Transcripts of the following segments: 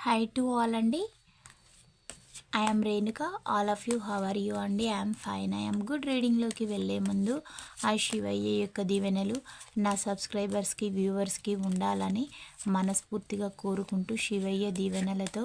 High to all అండి. I'm Renuka all of you how are you అండి I'm fine I'm good రీడింగ్లోకి వెళ్ళే ముందు ఆ శివయ్య యొక్క దీవెనలు నా సబ్స్క్రైబర్స్కి వ్యూవర్స్కి ఉండాలని మనస్ఫూర్తిగా కోరుకుంటూ శివయ్య దీవెనలతో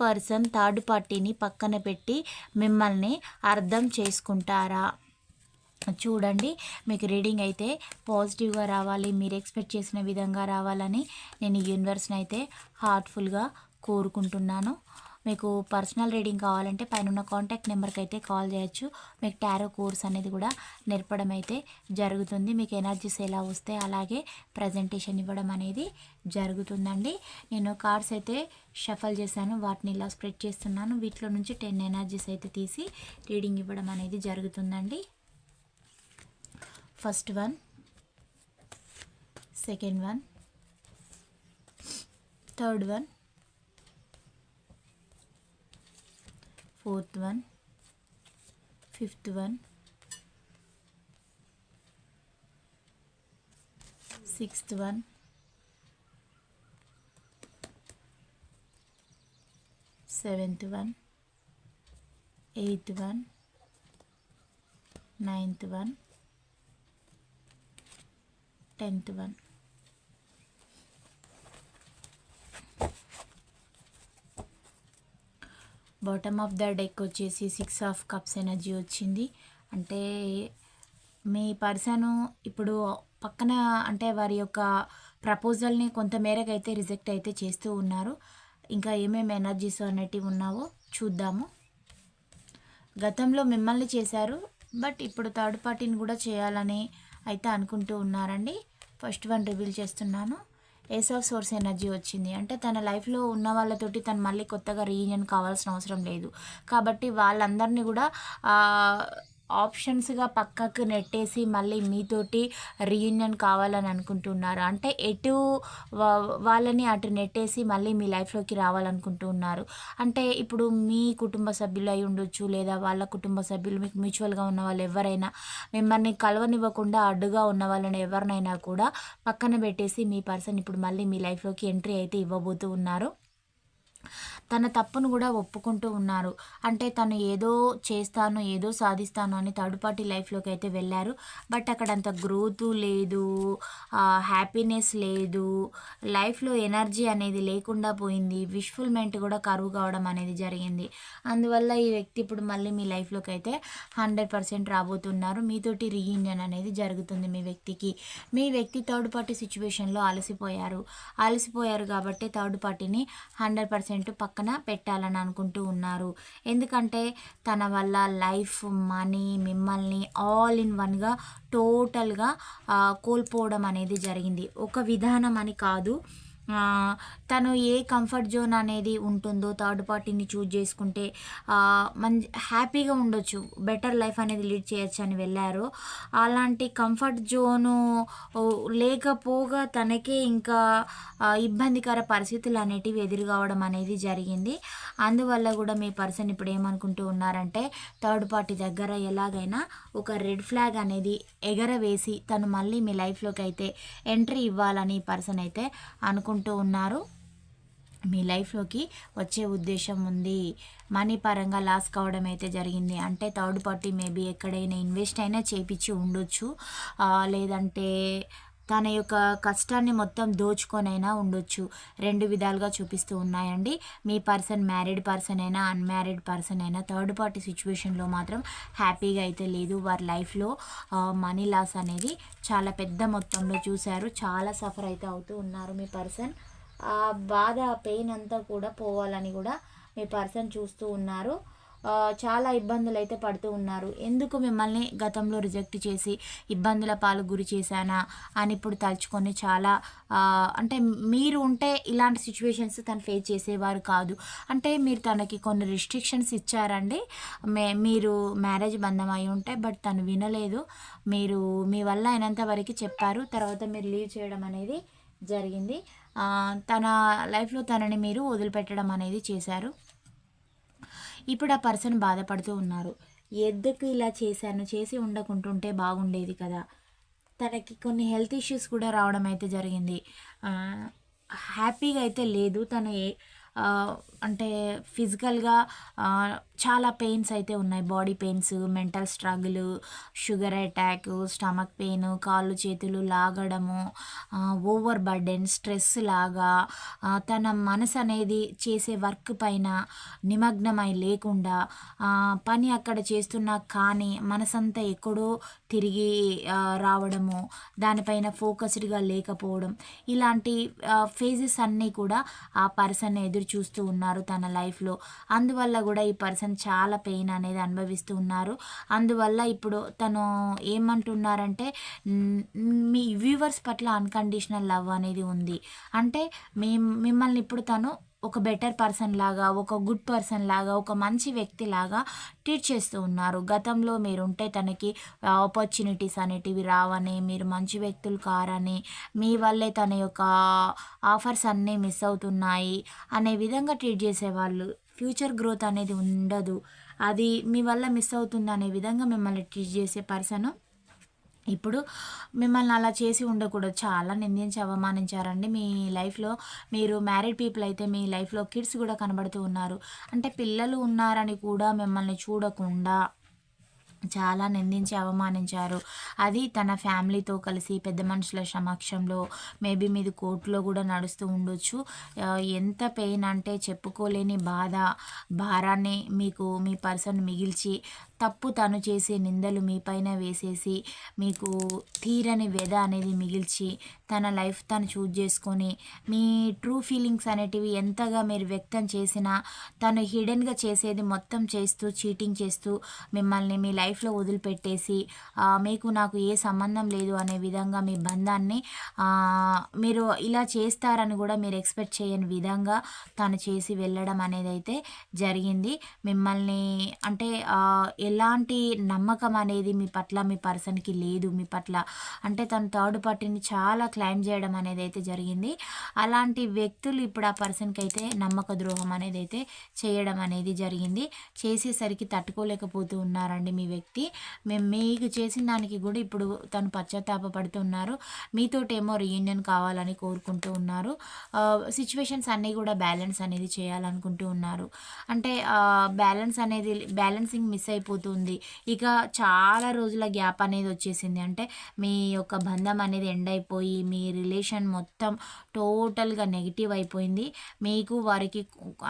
పర్సన్ థర్డ్ పార్టీని పక్కన పెట్టి మిమ్మల్ని అర్థం చేసుకుంటారా? చూడండి మీకు రీడింగ్ అయితే పాజిటివ్గా రావాలి మీరు ఎక్స్పెక్ట్ చేసిన విధంగా రావాలని నేను యూనివర్స్ని అయితే హార్ట్ఫుల్గా కోరుకుంటున్నాను. మీకు పర్సనల్ రీడింగ్ కావాలంటే పైన ఉన్న కాంటాక్ట్ నెంబర్కి అయితే కాల్ చేయొచ్చు. మీకు టారో కోర్స్ అనేది కూడా నేర్పడం అయితే జరుగుతుంది. మీకు ఎనర్జీస్ ఎలా వస్తే అలాగే ప్రజెంటేషన్ ఇవ్వడం అనేది జరుగుతుందండి. నేను కార్డ్స్ అయితే షఫల్ చేశాను. వాటిని ఇలా స్ప్రెడ్ చేస్తున్నాను. వీటిలో నుంచి టెన్ ఎనర్జీస్ అయితే తీసి రీడింగ్ ఇవ్వడం అనేది జరుగుతుందండి. First one second one third one fourth one, fifth one, sixth one, seventh one, eighth one, ninth one, tenth one. Bottom of the deck వచ్చేసి సిక్స్ ఆఫ్ కప్స్ ఎనర్జీ వచ్చింది. అంటే మీ person ఇప్పుడు పక్కన అంటే వారి యొక్క ప్రపోజల్ని కొంతమేరకు అయితే రిజెక్ట్ అయితే చేస్తూ ఉన్నారు. ఇంకా ఏమేమి ఎనర్జీస్ అనేటివి ఉన్నావో చూద్దాము. గతంలో మిమ్మల్ని చేశారు బట్ ఇప్పుడు థర్డ్ పార్టీని కూడా చేయాలని అయితే అనుకుంటూ ఉన్నారండి. ఫస్ట్ వన్ రివీల్ చేస్తున్నాను. ఏస్ ఆఫ్ సోర్స్ ఎనర్జీ వచ్చింది. అంటే తన లైఫ్లో ఉన్న వాళ్ళతోటి తను మళ్ళీ కొత్తగా రీయూనియన్ కావాల్సిన అవసరం లేదు. కాబట్టి వాళ్ళందరినీ కూడా ఆప్షన్స్గా పక్కకు నెట్టేసి మళ్ళీ మీతోటి రీయూనియన్ కావాలని అనుకుంటున్నారు. అంటే ఎటు వాళ్ళని అటు నెట్టేసి మళ్ళీ మీ లైఫ్లోకి రావాలనుకుంటున్నారు. అంటే ఇప్పుడు మీ కుటుంబ సభ్యులు అయి ఉండొచ్చు లేదా వాళ్ళ కుటుంబ సభ్యులు మీకు మ్యూచువల్గా ఉన్న వాళ్ళు ఎవరైనా మిమ్మల్ని కలవనివ్వకుండా అడ్డుగా ఉన్న వాళ్ళని ఎవరినైనా కూడా పక్కన పెట్టేసి మీ పర్సన్ ఇప్పుడు మళ్ళీ మీ లైఫ్లోకి ఎంట్రీ అయితే ఇవ్వబోతూ ఉన్నారు. తన తప్పును కూడా ఒప్పుకుంటూ ఉన్నారు. అంటే తను ఏదో చేస్తాను ఏదో సాధిస్తాను అని థర్డ్ పార్టీ లైఫ్లోకి అయితే వెళ్ళారు. బట్ అక్కడ అంత గ్రోత్ లేదు హ్యాపీనెస్ లేదు. లైఫ్లో ఎనర్జీ అనేది లేకుండా పోయింది. విష్ఫుల్మెంట్ కూడా కరువు కావడం అనేది జరిగింది. అందువల్ల ఈ వ్యక్తి ఇప్పుడు మళ్ళీ మీ లైఫ్లోకి అయితే హండ్రెడ్ పర్సెంట్ రాబోతున్నారు. మీతోటి రీయూనియన్ అనేది జరుగుతుంది మీ వ్యక్తికి. మీ వ్యక్తి థర్డ్ పార్టీ సిచ్యువేషన్లో అలసిపోయారు. అలసిపోయారు కాబట్టి థర్డ్ పార్టీని హండ్రెడ్ పర్సెంట్ పర్సెంట్ పక్కన పెట్టాలని అనుకుంటూ ఉన్నారు. ఎందుకంటే తన వల్ల లైఫ్ మనీ మిమ్మల్ని ఆల్ ఇన్ వన్గా టోటల్గా కోల్పోవడం అనేది జరిగింది. ఒక విధానం అని కాదు. తను ఏ కంఫర్ట్ జోన్ అనేది ఉంటుందో థర్డ్ పార్టీని చూజ్ చేసుకుంటే మంచి హ్యాపీగా ఉండొచ్చు. బెటర్ లైఫ్ అనేది లీడ్ చేయొచ్చు అని వెళ్ళారు. అలాంటి కంఫర్ట్ జోను లేకపోగా తనకే ఇంకా ఇబ్బందికర పరిస్థితులు అనేటివి ఎదురు కావడం అనేది జరిగింది. అందువల్ల కూడా మీ పర్సన్ ఇప్పుడు ఏమనుకుంటూ ఉన్నారంటే థర్డ్ పార్టీ దగ్గర ఎలాగైనా ఒక రెడ్ ఫ్లాగ్ అనేది ఎగరవేసి తను మళ్ళీ మీ లైఫ్లోకి అయితే ఎంట్రీ ఇవ్వాలని పర్సన్ అయితే అనుకుంటున్నారు. అనుకుంటూ ఉన్నారు. మీ లైఫ్లోకి వచ్చే ఉద్దేశం ఉంది. మనీ పరంగా లాస్ కావడం అయితే జరిగింది. అంటే థర్డ్ పార్టీ మేబీ ఎక్కడైనా ఇన్వెస్ట్ అయినా చేపించి ఉండొచ్చు. లేదంటే తన యొక్క కష్టాన్ని మొత్తం దోచుకొనైనా ఉండొచ్చు. రెండు విధాలుగా చూపిస్తూ ఉన్నాయండి. మీ పర్సన్ మ్యారీడ్ పర్సన్ అయినా అన్మ్యారీడ్ పర్సన్ అయినా థర్డ్ పార్టీ సిచ్యువేషన్లో మాత్రం హ్యాపీగా అయితే లేదు. వారి లైఫ్లో మనీ లాస్ అనేది చాలా పెద్ద మొత్తంలో చూశారు. చాలా సఫర్ అయితే అవుతూ ఉన్నారు మీ పర్సన్. ఆ బాధ పెయిన్ అంతా కూడా పోవాలని కూడా మీ పర్సన్ చూస్తూ ఉన్నారు. చాలా ఇబ్బందులు అయితే పడుతూ ఉన్నారు. ఎందుకు మిమ్మల్ని గతంలో రిజెక్ట్ చేసి ఇబ్బందుల పాలు గురి చేశానా అని ఇప్పుడు తలుచుకొని చాలా అంటే మీరు ఉంటే ఇలాంటి సిచ్యువేషన్స్ తను ఫేస్ చేసేవారు కాదు. అంటే మీరు తనకి కొన్ని రిస్ట్రిక్షన్స్ ఇచ్చారండి. మే మీరు మ్యారేజ్ బంధం అయి ఉంటే బట్ తను వినలేదు. మీరు మీ వల్ల అయినంత వరకు చెప్పారు. తర్వాత మీరు లీవ్ చేయడం అనేది జరిగింది. తన లైఫ్లో తనని మీరు వదిలిపెట్టడం అనేది చేశారు. ఇప్పుడు ఆ పర్సన్ బాధపడుతూ ఉన్నారు. ఎందుకు ఇలా చేశాను? చేసి ఉండకుంటుంటే బాగుండేది కదా. తనకి కొన్ని హెల్త్ ఇష్యూస్ కూడా రావడం అయితే జరిగింది. హ్యాపీగా అయితే లేదు. తను ఏ అంటే ఫిజికల్గా చాలా పెయిన్స్ అయితే ఉన్నాయి. Body pains mental struggle sugar attack stomach pain కాళ్ళు చేతులు లాగడము ఓవర్ బర్డెన్ స్ట్రెస్ లాగా తన మనసు అనేది చేసే వర్క్ పైన నిమగ్నమై లేకుండా పని అక్కడ చేస్తున్నా కానీ మనసంతా ఎక్కడో తిరిగి రావడము దానిపైన ఫోకస్డ్గా లేకపోవడం ఇలాంటి ఫేజెస్ అన్నీ కూడా ఆ పర్సన్ ఎదురు చూస్తూ ఉన్నారు తన లైఫ్లో. అందువల్ల కూడా ఈ పర్సన్ చాలా పెయిన్ అనేది అనుభవిస్తూ ఉన్నారు. అందువల్ల ఇప్పుడు తను ఏమంటున్నారంటే మీ వ్యూవర్స్ పట్ల అన్కండిషనల్ లవ్ అనేది ఉంది. అంటే మీ మిమ్మల్ని ఇప్పుడు తను ఒక బెటర్ పర్సన్ లాగా ఒక గుడ్ పర్సన్ లాగా ఒక మంచి వ్యక్తి లాగా ట్రీట్ చేస్తూ ఉన్నారు. గతంలో మీరుంటే తనకి ఆపర్చునిటీస్ అనేటివి రావని మీరు మంచి వ్యక్తులు కారని మీ వల్లే తన యొక్క ఆఫర్స్ అన్నీ మిస్ అవుతున్నాయి అనే విధంగా ట్రీట్ చేసేవాళ్ళు. ఫ్యూచర్ గ్రోత్ అనేది ఉండదు. అది మీ వల్ల మిస్ అవుతుంది అనే విధంగా మిమ్మల్ని ట్రీట్ చేసే పర్సన్ ఇప్పుడు మిమ్మల్ని అలా చేసి ఉండకూడదు. చాలా నిందించి అవమానించారండి. మీ లైఫ్లో మీరు మ్యారీడ్ పీపుల్ అయితే మీ లైఫ్లో కిడ్స్ కూడా కనబడుతూ ఉన్నారు. అంటే పిల్లలు ఉన్నారని కూడా మిమ్మల్ని చూడకుండా చాలా నిందించి అవమానించారు. అది తన ఫ్యామిలీతో కలిసి పెద్ద మనుషుల సమక్షంలో మేబీ మీది కోర్టులో కూడా నడుస్తూ ఉండొచ్చు. ఎంత పెయిన్ అంటే చెప్పుకోలేని బాధ భారాన్ని మీకు మీ పర్సన్ మిగిల్చి తప్పు తను చేసే నిందలు మీపైన వేసేసి మీకు తీరని వ్యధ అనేది మిగిల్చి తన లైఫ్ తను చూజ్ చేసుకొని మీ ట్రూ ఫీలింగ్స్ అనేటివి ఎంతగా మీరు వ్యక్తం చేసినా తను హిడెన్గా చేసేది మొత్తం చేస్తూ చీటింగ్ చేస్తూ మిమ్మల్ని మీ లైఫ్ లైఫ్లో వదిలిపెట్టేసి మీకు నాకు ఏ సంబంధం లేదు అనే విధంగా మీ బంధాన్ని మీరు ఇలా చేస్తారని కూడా మీరు ఎక్స్పెక్ట్ చేయని విధంగా తను చేసి వెళ్ళడం అనేది అయితే జరిగింది. మిమ్మల్ని అంటే ఎలాంటి నమ్మకం అనేది మీ పట్ల మీ పర్సన్కి లేదు. మీ పట్ల అంటే తను థర్డ్ పార్టీని చాలా క్లైమ్ చేయడం అనేది అయితే జరిగింది. అలాంటి వ్యక్తులు ఇప్పుడు ఆ పర్సన్కి అయితే నమ్మక ద్రోహం అనేది అయితే చేయడం అనేది జరిగింది. చేసేసరికి తట్టుకోలేకపోతూ ఉన్నారండి మీ వ్యక్తి మేము మీకు చేసిన దానికి కూడా ఇప్పుడు తను పశ్చాత్తాప పడుతున్నారు మీతోటేమో రీయూనియన్ కావాలని కోరుకుంటూ ఉన్నారు. సిచ్యువేషన్స్ అన్నీ కూడా బ్యాలెన్స్ అనేది చేయాలనుకుంటూ ఉన్నారు. అంటే బ్యాలెన్స్ అనేది బ్యాలెన్సింగ్ మిస్ అయిపోతుంది. ఇక చాలా రోజుల గ్యాప్ అనేది వచ్చేసింది. అంటే మీ యొక్క బంధం అనేది ఎండ్ అయిపోయి మీ రిలేషన్ మొత్తం టోటల్గా నెగిటివ్ అయిపోయింది. మీకు వారికి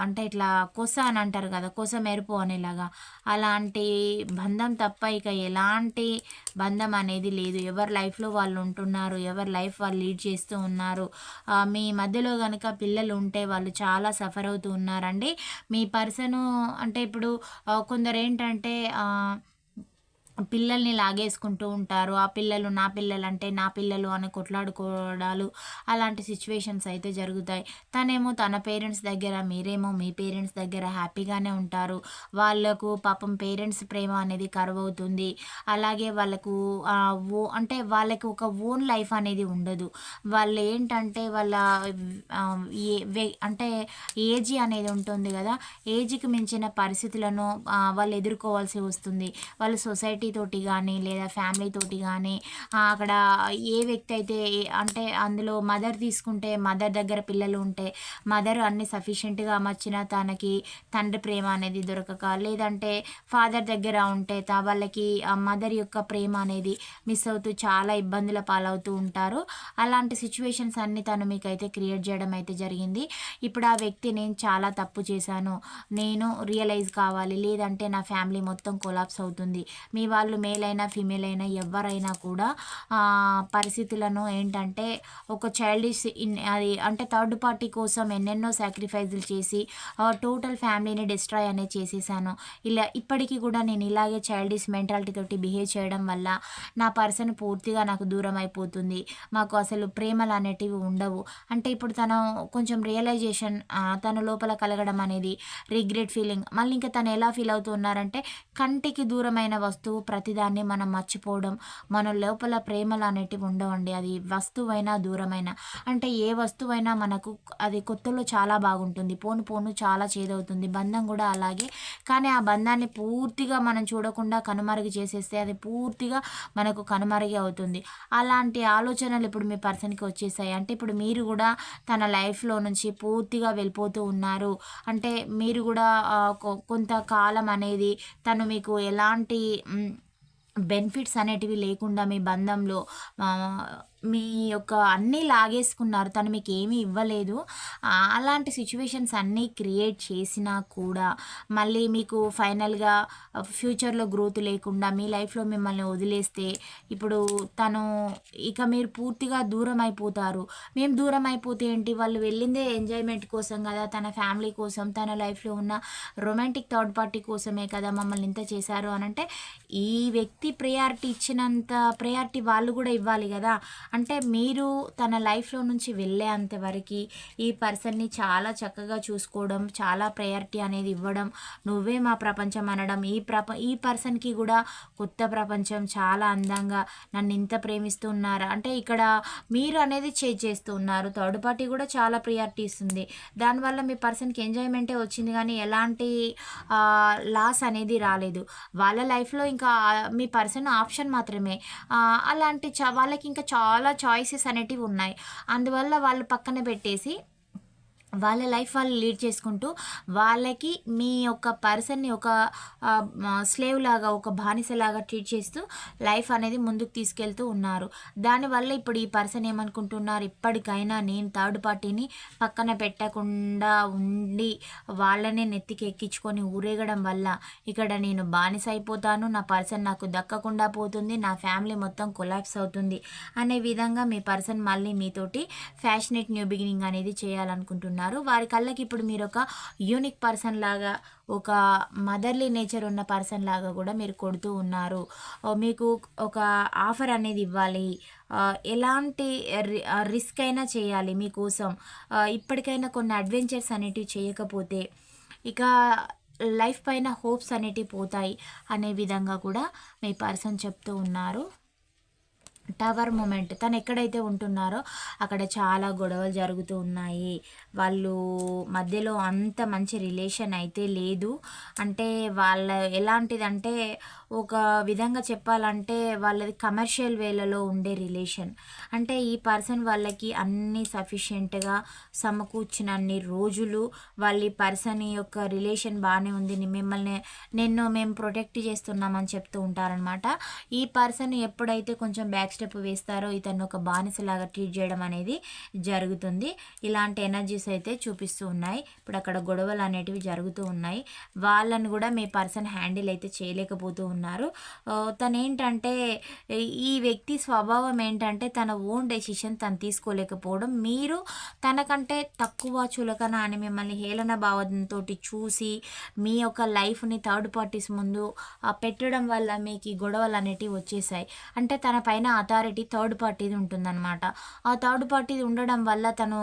అంటే ఇట్లా కొస అని అంటారు కదా కొస మెరుపు అనేలాగా. అలాంటి బంధం తప్ప ఇక ఎలాంటి బంధం అనేది లేదు. ఎవరి లైఫ్లో వాళ్ళు ఉంటున్నారు ఎవరి లైఫ్ వాళ్ళు లీడ్ చేస్తూ ఉన్నారు. మీ మధ్యలో కనుక పిల్లలు ఉంటే వాళ్ళు చాలా సఫర్ అవుతూ ఉన్నారండి. మీ పర్సను అంటే ఇప్పుడు కొందరు ఏంటంటే పిల్లల్ని లాగేసుకుంటూ ఉంటారు. ఆ పిల్లలు నా పిల్లలు అంటే నా పిల్లలు అని కొట్లాడుకోవడాలు అలాంటి సిచ్యువేషన్స్ అయితే జరుగుతాయి. తనేమో తన పేరెంట్స్ దగ్గర మీరేమో మీ పేరెంట్స్ దగ్గర హ్యాపీగానే ఉంటారు. వాళ్ళకు పాపం పేరెంట్స్ ప్రేమ అనేది కరువు అవుతుంది అలాగే వాళ్ళకు ఓ అంటే వాళ్ళకి ఒక ఓన్ లైఫ్ అనేది ఉండదు. వాళ్ళు ఏంటంటే వాళ్ళ అంటే ఏజీ అనేది ఉంటుంది కదా. ఏజ్కి మించిన పరిస్థితులను వాళ్ళు ఎదుర్కోవాల్సి వస్తుంది. వాళ్ళు సొసైటీ తోటి కానీ లేదా ఫ్యామిలీ తోటి కానీ అక్కడ ఏ వ్యక్తి అయితే అంటే అందులో మదర్ తీసుకుంటే మదర్ దగ్గర పిల్లలు ఉంటే మదర్ అన్ని సఫిషియెంట్గా అమర్చిన తనకి తండ్రి ప్రేమ అనేది దొరకక లేదంటే ఫాదర్ దగ్గర ఉంటే తా వాళ్ళకి ఆ మదర్ యొక్క ప్రేమ అనేది మిస్ అవుతూ చాలా ఇబ్బందుల పాలవుతూ ఉంటారు. అలాంటి సిచ్యువేషన్స్ అన్ని తను మీకైతే క్రియేట్ చేయడం అయితే జరిగింది. ఇప్పుడు ఆ వ్యక్తి నేను చాలా తప్పు చేశాను నేను రియలైజ్ కావాలి లేదంటే నా ఫ్యామిలీ మొత్తం కొలాప్స్ అవుతుంది మీ వాళ్ళు మేల్ అయినా ఫీమేల్ అయినా ఎవరైనా కూడా పరిస్థితులను ఏంటంటే ఒక చైల్డిష్ ఇన్ అది అంటే థర్డ్ పార్టీ కోసం ఎన్నెన్నో సాక్రిఫైజులు చేసి టోటల్ ఫ్యామిలీని డిస్ట్రాయ్ అనేది చేసేసాను. ఇలా ఇప్పటికీ కూడా నేను ఇలాగే చైల్డిష్ మెంటాలిటీ తోటి బిహేవ్ చేయడం వల్ల నా పర్సన్ పూర్తిగా నాకు దూరం అయిపోతుంది. మాకు అసలు ప్రేమలు అనేటివి ఉండవు. అంటే ఇప్పుడు తను కొంచెం రియలైజేషన్ తన లోపల కలగడం అనేది రిగ్రెట్ ఫీలింగ్ మళ్ళీ ఇంకా తను ఎలా ఫీల్ అవుతున్నారంటే కంటికి దూరమైన వస్తువు ప్రతిదాన్ని మనం మర్చిపోవడం మన లోపల ప్రేమలు అనేటివి ఉండవండి. అది వస్తువైనా దూరమైనా. అంటే ఏ వస్తువైనా మనకు అది కొత్తలో చాలా బాగుంటుంది. పోను పోను చాలా చేదవుతుంది. బంధం కూడా అలాగే. కానీ ఆ బంధాన్ని పూర్తిగా మనం చూడకుండా కనుమరుగు చేసేస్తే అది పూర్తిగా మనకు కనుమరుగు అవుతుంది. అలాంటి ఆలోచనలు ఇప్పుడు మీ పర్సన్కి వచ్చేసాయి. అంటే ఇప్పుడు మీరు కూడా తన లైఫ్లో నుంచి పూర్తిగా వెళ్ళిపోతూ ఉన్నారు. అంటే మీరు కూడా కొంతకాలం అనేది తను మీకు ఎలాంటి బెనిఫిట్స్ అనేటివి లేకుండా మీ బంధంలో మీ యొక్క అన్నీ లాగేసుకున్నారు. తను మీకు ఏమీ ఇవ్వలేదు. అలాంటి సిచ్యువేషన్స్ అన్నీ క్రియేట్ చేసినా కూడా మళ్ళీ మీకు ఫైనల్గా ఫ్యూచర్లో గ్రోత్ లేకుండా మీ లైఫ్లో మిమ్మల్ని వదిలేస్తే ఇప్పుడు తను ఇక మీరు పూర్తిగా దూరం అయిపోతారు మేము దూరం అయిపోతే ఏంటి? వాళ్ళు వెళ్ళిందే ఎంజాయ్మెంట్ కోసం కదా తన ఫ్యామిలీ కోసం తన లైఫ్లో ఉన్న రొమాంటిక్ థర్డ్ పార్టీ కోసమే కదా మమ్మల్ని ఇంత చేశారు అని అంటే ఈ వ్యక్తి ప్రయారిటీ ఇచ్చినంత ప్రయారిటీ వాళ్ళు కూడా ఇవ్వాలి కదా. అంటే మీరు తన లైఫ్లో నుంచి వెళ్ళేంత వరకు ఈ పర్సన్ని చాలా చక్కగా చూసుకోవడం చాలా ప్రయారిటీ అనేది ఇవ్వడం నువ్వే మా ప్రపంచం అనడం ఈ ప్రప ఈ పర్సన్కి కూడా కొత్త ప్రపంచం చాలా అందంగా నన్ను ఇంత ప్రేమిస్తున్నారు అంటే ఇక్కడ మీరు అనేది చేజ్ చేస్తూ ఉన్నారు. థర్డ్ పార్టీ కూడా చాలా ప్రియారిటీ ఇస్తుంది. దానివల్ల మీ పర్సన్కి ఎంజాయ్మెంటే వచ్చింది కానీ ఎలాంటి లాస్ అనేది రాలేదు. వాళ్ళ లైఫ్లో ఇంకా మీ పర్సన్ ఆప్షన్ మాత్రమే. అలాంటి వాళ్ళకి ఇంకా చాలా చాలా చాయిసెస్ అనేటివి ఉన్నాయి. అందువల్ల వాళ్ళు పక్కన పెట్టేసి వాళ్ళ లైఫ్ వాళ్ళు లీడ్ చేసుకుంటూ వాళ్ళకి మీ యొక్క పర్సన్ని ఒక స్లేవ్ లాగా ఒక బానిసలాగా ట్రీట్ చేస్తూ లైఫ్ అనేది ముందుకు తీసుకెళ్తూ ఉన్నారు. దానివల్ల ఇప్పుడు ఈ పర్సన్ ఏమనుకుంటున్నారు? ఇప్పటికైనా నేను థర్డ్ పార్టీని పక్కన పెట్టకుండా ఉండి వాళ్ళనే నెత్తికి ఎక్కించుకొని ఊరేగడం వల్ల ఇక్కడ నేను బానిస అయిపోతాను నా పర్సన్ నాకు దక్కకుండా పోతుంది నా ఫ్యామిలీ మొత్తం కొలాప్స్ అవుతుంది అనే విధంగా మీ పర్సన్ మళ్ళీ మీతోటి ఫ్యాషనేట్ న్యూ బిగినింగ్ అనేది చేయాలనుకుంటున్నారు. వారి కళ్ళకి ఇప్పుడు మీరు ఒక యూనిక్ పర్సన్ లాగా ఒక మదర్లీ నేచర్ ఉన్న పర్సన్ లాగా కూడా మీరు కొడుతూ ఉన్నారు. మీకు ఒక ఆఫర్ అనేది ఇవ్వాలి. ఎలాంటి రిస్క్ అయినా చేయాలి మీకోసం ఇప్పటికైనా కొన్ని అడ్వెంచర్స్ అనేటివి చేయకపోతే ఇక లైఫ్ పైన హోప్స్ అనేటివి పోతాయి అనే విధంగా కూడా మీ పర్సన్ చెప్తూ ఉన్నారు. Tower moment. తను ఎక్కడైతే ఉంటున్నారో అక్కడ చాలా గొడవలు జరుగుతూ ఉన్నాయి. వాళ్ళు మధ్యలో అంత మంచి రిలేషన్ అయితే లేదు. అంటే వాళ్ళ ఎలాంటిదంటే ఒక విధంగా చెప్పాలంటే వాళ్ళది కమర్షియల్ వేలలో ఉండే రిలేషన్. అంటే ఈ పర్సన్ వాళ్ళకి అన్ని సఫిషియెంట్గా సమకూర్చినన్ని రోజులు వాళ్ళ ఈ పర్సన్ యొక్క రిలేషన్ బాగానే ఉంది. మిమ్మల్ని నిన్ను మేము ప్రొటెక్ట్ చేస్తున్నామని చెప్తూ ఉంటారనమాట ఈ పర్సన్ ఎప్పుడైతే కొంచెం బ్యాక్ స్టెప్ వేస్తారో ఇతను ఒక బానిసలాగా ట్రీట్ చేయడం అనేది జరుగుతుంది. ఇలాంటి ఎనర్జీస్ అయితే చూపిస్తూ ఉన్నాయి. ఇప్పుడు అక్కడ గొడవలు అనేటివి జరుగుతూ ఉన్నాయి. వాళ్ళని కూడా మీ పర్సన్ హ్యాండిల్ అయితే చేయలేకపోతూ ఉన్నారు. ఆ, తను ఏంటంటే ఈ వ్యక్తి స్వభావం ఏంటంటే తన ఓన్ డెసిషన్ తను తీసుకోలేకపోవడం. మీరు తనకంటే తక్కువ చులకన అని మిమ్మల్ని హేళన భావంతో చూసి మీ యొక్క లైఫ్ని థర్డ్ పార్టీస్ ముందు పెట్టడం వల్ల మీకు ఈ గొడవలు అనేటివి వచ్చేసాయి. అంటే తన పైన అథారిటీ థర్డ్ పార్టీది ఉంటుందన్నమాట. ఆ థర్డ్ పార్టీది ఉండడం వల్ల తను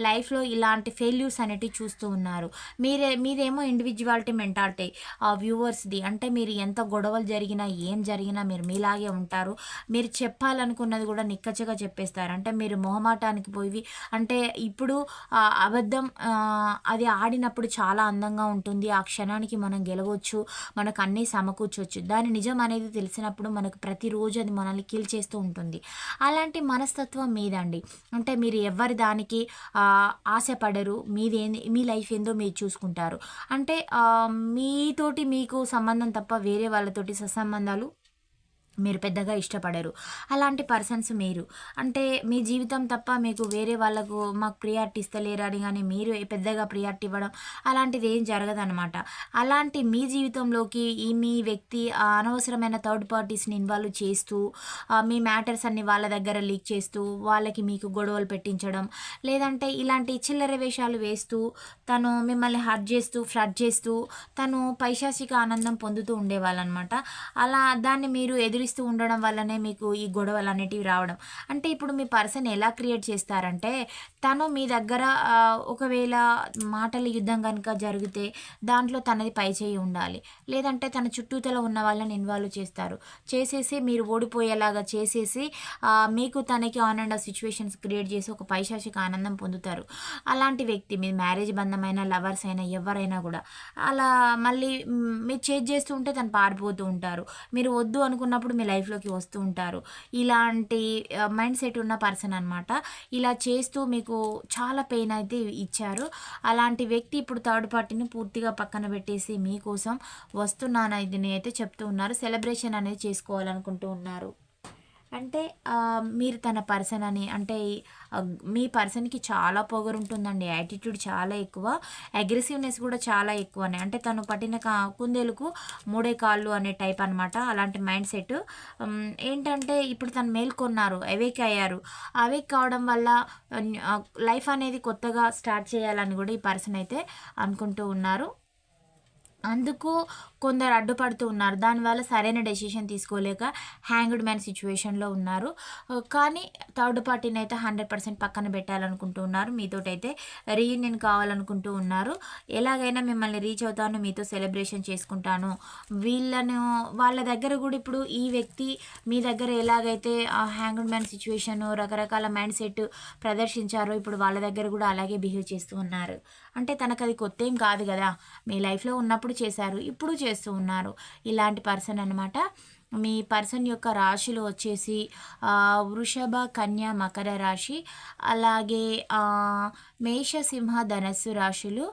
లైఫ్లో ఇలాంటి ఫెయిల్యూర్స్ అనేటివి చూస్తూ ఉన్నారు. మీరే మీదేమో ఇండివిజువాలిటీ మెంటాలిటీ ఆ వ్యూవర్స్ది. అంటే మీరు ఎంత గొడవ గొడవలు జరిగినా ఏం జరిగినా మీరు మీలాగే ఉంటారు. మీరు చెప్పాలనుకున్నది కూడా నిక్కచ్చగా చెప్పేస్తారు. అంటే మీరు మొహమాటానికి పోయి అంటే ఇప్పుడు అబద్ధం అది ఆడినప్పుడు చాలా అందంగా ఉంటుంది. ఆ క్షణానికి మనం గెలవచ్చు. మనకు అన్నీ సమకూర్చవచ్చు దాని నిజం అనేది తెలిసినప్పుడు మనకు ప్రతిరోజు అది మనల్ని కిల్ చేస్తూ ఉంటుంది. అలాంటి మనస్తత్వం మీదండి. అంటే మీరు ఎవరి దానికి ఆశపడరు. మీదేంది మీ లైఫ్ ఏందో మీరు చూసుకుంటారు. అంటే మీతోటి మీకు సంబంధం తప్ప వేరే వాళ్ళతోటి సత్సంబంధాలు మీరు పెద్దగా ఇష్టపడరు. అలాంటి పర్సన్స్ మీరు. అంటే మీ జీవితం తప్ప మీకు వేరే వాళ్ళకు మాకు ప్రియారిటీ ఇస్తలేరని కానీ మీరు పెద్దగా ప్రియారిటీ ఇవ్వడం అలాంటిది ఏం జరగదనమాట అలాంటి మీ జీవితంలోకి ఈ మీ వ్యక్తి అనవసరమైన థర్డ్ పార్టీస్ని ఇన్వాల్వ్ చేస్తూ మీ మ్యాటర్స్ అన్ని వాళ్ళ దగ్గర లీక్ చేస్తూ వాళ్ళకి మీకు గొడవలు పెట్టించడం లేదంటే ఇలాంటి చిల్లర వేషాలు వేస్తూ తను మిమ్మల్ని హర్ట్ చేస్తూ ఫ్లడ్ చేస్తూ తను పైశాసిక ఆనందం పొందుతూ ఉండేవాళ్ళనమాట అలా దాన్ని మీరు ఎదురు ఎదురిస్తూ ఉండడం వల్లనే మీకు ఈ గొడవలు అనేటివి రావడం. అంటే ఇప్పుడు మీ పర్సన్ ఎలా క్రియేట్ చేస్తారంటే తను మీ దగ్గర ఒకవేళ మాటల యుద్ధం కనుక జరిగితే దాంట్లో తనది పై చేయి ఉండాలి. లేదంటే తన చుట్టూతల ఉన్న వాళ్ళని ఇన్వాల్వ్ చేస్తారు. చేసేసి మీరు ఓడిపోయేలాగా చేసేసి మీకు తనకి on and off situations create చేసి ఒక పైశాచిక ఆనందం పొందుతారు. అలాంటి వ్యక్తి మీ మ్యారేజ్ బంధమైన లవర్స్ అయినా ఎవరైనా కూడా అలా మళ్ళీ మీరు చేజ్ చేస్తూ ఉంటే తను పారిపోతూ ఉంటారు. మీరు వద్దు అనుకున్నప్పుడు మీ లైఫ్లోకి వస్తూ ఉంటారు. ఇలాంటి మైండ్ సెట్ ఉన్న పర్సన్ అనమాట ఇలా చేస్తూ మీకు చాలా పెయిన్ అయితే ఇచ్చారు. అలాంటి వ్యక్తి ఇప్పుడు థర్డ్ పార్టీని పూర్తిగా పక్కన పెట్టేసి మీకోసం వస్తున్నాను ఇది అయితే చెప్తూ ఉన్నారు. సెలబ్రేషన్ అనేది చేసుకోవాలనుకుంటూ ఉన్నారు. అంటే మీరు తన పర్సన్ అని అంటే మీ పర్సన్కి చాలా పొగరు ఉంటుందండి యాటిట్యూడ్ చాలా ఎక్కువ. అగ్రెసివ్నెస్ కూడా చాలా ఎక్కువనే. అంటే తను పట్టిన కా కుందేలుకు మూడే కాళ్ళు అనే టైప్ అనమాట అలాంటి మైండ్ సెట్. ఏంటంటే ఇప్పుడు తను మేల్కొన్నారు అవేక్ అయ్యారు. అవేక్ కావడం వల్ల లైఫ్ అనేది కొత్తగా స్టార్ట్ చేయాలని కూడా ఈ పర్సన్ అయితే అనుకుంటూ ఉన్నారు. అందుకు కొందరు అడ్డుపడుతూ ఉన్నారు. దానివల్ల సరైన డెసిషన్ తీసుకోలేక హ్యాంగ్డ్ మ్యాన్ సిచ్యువేషన్లో ఉన్నారు. కానీ థర్డ్ పార్టీని అయితే హండ్రెడ్ పర్సెంట్ పక్కన పెట్టాలనుకుంటూ ఉన్నారు. మీతోటైతే రీయూనియన్ కావాలనుకుంటూ ఉన్నారు. ఎలాగైనా మిమ్మల్ని రీచ్ అవుతాను మీతో సెలబ్రేషన్ చేసుకుంటాను. వీళ్ళను వాళ్ళ దగ్గర కూడా ఇప్పుడు ఈ వ్యక్తి మీ దగ్గర ఎలాగైతే ఆ హ్యాంగ్డ్ మ్యాన్ సిచ్యువేషన్ రకరకాల మైండ్ సెట్ ప్రదర్శించారో ఇప్పుడు వాళ్ళ దగ్గర కూడా అలాగే బిహేవ్ చేస్తూ ఉన్నారు. అంటే తనకు అది కొత్త ఏం కాదు కదా. మీ లైఫ్లో ఉన్నప్పుడు చేశారు ఇప్పుడు చేస్తూ ఉన్నారు. ఇలాంటి పర్సన్ అనమాట మీ పర్సన్ యొక్క రాశులు వచ్చేసి వృషభ కన్య మకర రాశి అలాగే మేషసింహ ధనస్సు రాశులు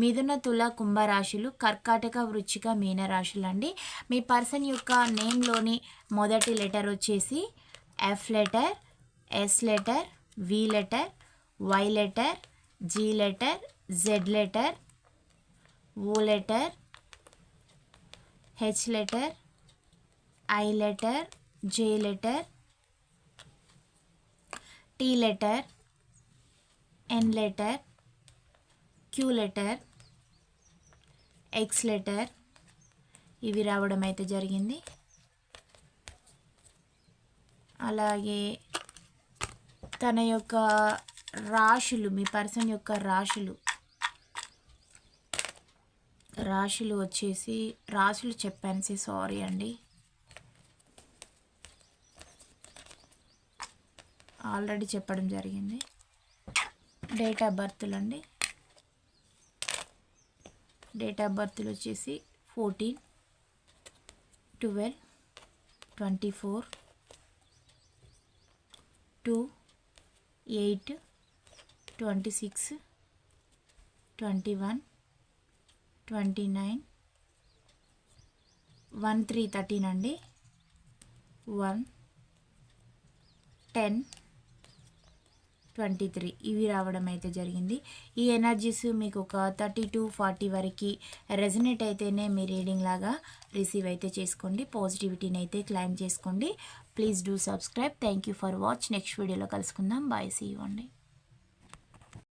మిథున తుల కుంభ రాశులు కర్కాటక వృచ్చిక మీన రాశులు అండి. మీ పర్సన్ యొక్క నేమ్లోని మొదటి లెటర్ వచ్చేసి F letter S letter V letter Y letter G letter Z letter O letter H letter I letter J letter T letter N letter Q letter X letter ఇవి రావడం అయితే జరిగింది. అలాగే తన యొక్క రాశులు మీ పర్సన్ యొక్క రాశులు రాశులు వచ్చేసి రాశులు చెప్పాను సి సారీ అండి. ఆల్రెడీ చెప్పడం జరిగింది. డేట్ ఆఫ్ బర్త్లు అండి. డేట్ ఆఫ్ బర్త్లు వచ్చేసి fourteen twelve twenty four two eight twenty six twenty one twenty nine. One three thirteen అండి. One ten twenty three. ఇవి రావడం అయితే జరిగింది. ఈ ఎనర్జీస్ మీకు ఒక థర్టీ టు ఫార్టీ వరకు రెజనేట్ అయితేనే మీ రీడింగ్ లాగా రిసీవ్ అయితే చేసుకోండి. పాజిటివిటీని అయితే క్లైమ్ చేసుకోండి. Please do subscribe. Thank you for watch. Next వీడియోలో కలుసుకుందాం. బాయ్. సీ ఇవ్వండి